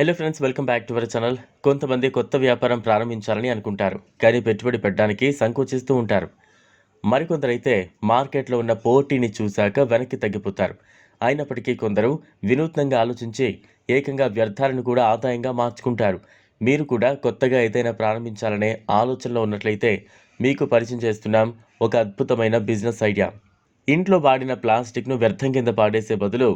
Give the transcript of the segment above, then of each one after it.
Hello friends welcome back to our channel కొంతమంది కొత్త వ్యాపారం ప్రారంభించాలని అనుకుంటారు కానీ పెట్టుబడి పెట్టడానికి సంకోచిస్తూ ఉంటారు. మరికొందరైతే మార్కెట్లో ఉన్న పోటీని చూశాక వెనక్కి తగ్గిపోతారు. అయినప్పటికీ కొందరు వినూత్నంగా ఆలోచించి ఏకంగా వ్యర్థాలను కూడా ఆదాయంగా మార్చుకుంటారు. మీరు కూడా కొత్తగా ఏదైనా ప్రారంభించాలనే ఆలోచనలో ఉన్నట్లయితే మీకు పరిచయం చేస్తున్నాం ఒక అద్భుతమైన బిజినెస్ ఐడియా. ఇంట్లో వాడిన ప్లాస్టిక్ను వ్యర్థం కింద పాడేసే బదులు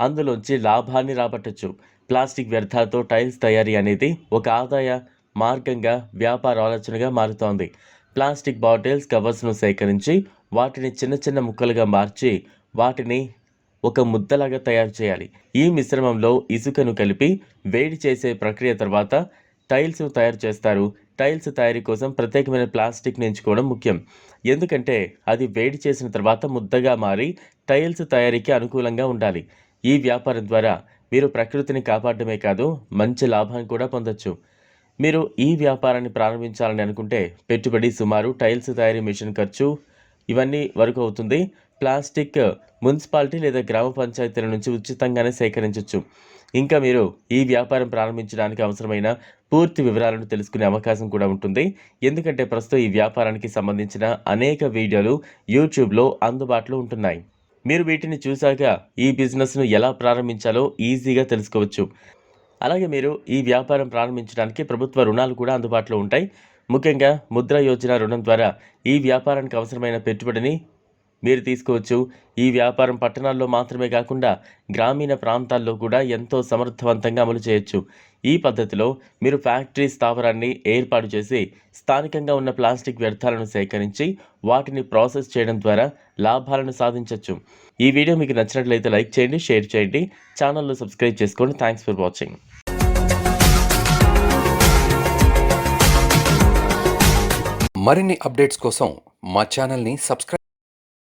అందులోంచి లాభాన్ని రాబట్టచ్చు. ప్లాస్టిక్ వ్యర్థాలతో టైల్స్ తయారీ అనేది ఒక ఆదాయ మార్గంగా వ్యాపార ఆలోచనగా మారుతోంది. ప్లాస్టిక్ బాటిల్స్ కవర్స్ను సేకరించి వాటిని చిన్న చిన్న ముక్కలుగా మార్చి వాటిని ఒక ముద్దలాగా తయారు చేయాలి. ఈ మిశ్రమంలో ఇసుకను కలిపి వేడి చేసే ప్రక్రియ తర్వాత టైల్స్ను తయారు చేస్తారు. టైల్స్ తయారీ కోసం ప్రత్యేకమైన ప్లాస్టిక్ని ఎంచుకోవడం ముఖ్యం. ఎందుకంటే అది వేడి చేసిన తర్వాత ముద్దగా మారి టైల్స్ తయారీకి అనుకూలంగా ఉండాలి. ఈ వ్యాపారం ద్వారా మీరు ప్రకృతిని కాపాడమే కాదు మంచి లాభాన్ని కూడా పొందొచ్చు. మీరు ఈ వ్యాపారాన్ని ప్రారంభించాలని అనుకుంటే పెట్టుబడి సుమారు టైల్స్ తయారీ మిషన్ ఖర్చు ఇవన్నీ వరకు అవుతుంది. ప్లాస్టిక్ మున్సిపాలిటీ లేదా గ్రామ పంచాయతీల నుంచి ఉచితంగానే సేకరించవచ్చు ఇంకా మీరు ఈ వ్యాపారం ప్రారంభించడానికి అవసరమైన పూర్తి వివరాలను తెలుసుకునే అవకాశం కూడా ఉంటుంది. ఎందుకంటే ప్రస్తుతం ఈ వ్యాపారానికి సంబంధించిన అనేక వీడియోలు యూట్యూబ్లో అందుబాటులో ఉంటున్నాయి. మీరు వీటిని చూశాక ఈ బిజినెస్ను ఎలా ప్రారంభించాలో ఈజీగా తెలుసుకోవచ్చు. అలాగే మీరు ఈ వ్యాపారం ప్రారంభించడానికి ప్రభుత్వ రుణాలు కూడా అందుబాటులో ఉంటాయి. ముఖ్యంగా ముద్ర యోజన రుణం ద్వారా ఈ వ్యాపారానికి అవసరమైన పెట్టుబడిని మీరు తీసుకోవచ్చు. ఈ వ్యాపారం పట్టణాల్లో మాత్రమే కాకుండా గ్రామీణ ప్రాంతాల్లో కూడా ఎంతో సమర్థవంతంగా అమలు చేయొచ్చు. ఈ పద్ధతిలో మీరు ఫ్యాక్టరీ స్థావరాన్ని ఏర్పాటు చేసి స్థానికంగా ఉన్న ప్లాస్టిక్ వ్యర్థాలను సేకరించి వాటిని ప్రాసెస్ చేయడం ద్వారా లాభాలను సాధించవచ్చు ఈ వీడియో మీకు నచ్చినట్లయితే లైక్ చేయండి షేర్ చేయండి. ఛానల్ను సబ్స్క్రైబ్ చేసుకోండి. Thanks for watching. మరిన్ని అప్డేట్స్ కోసం మా ఛానల్ని సబ్స్క్రైబ్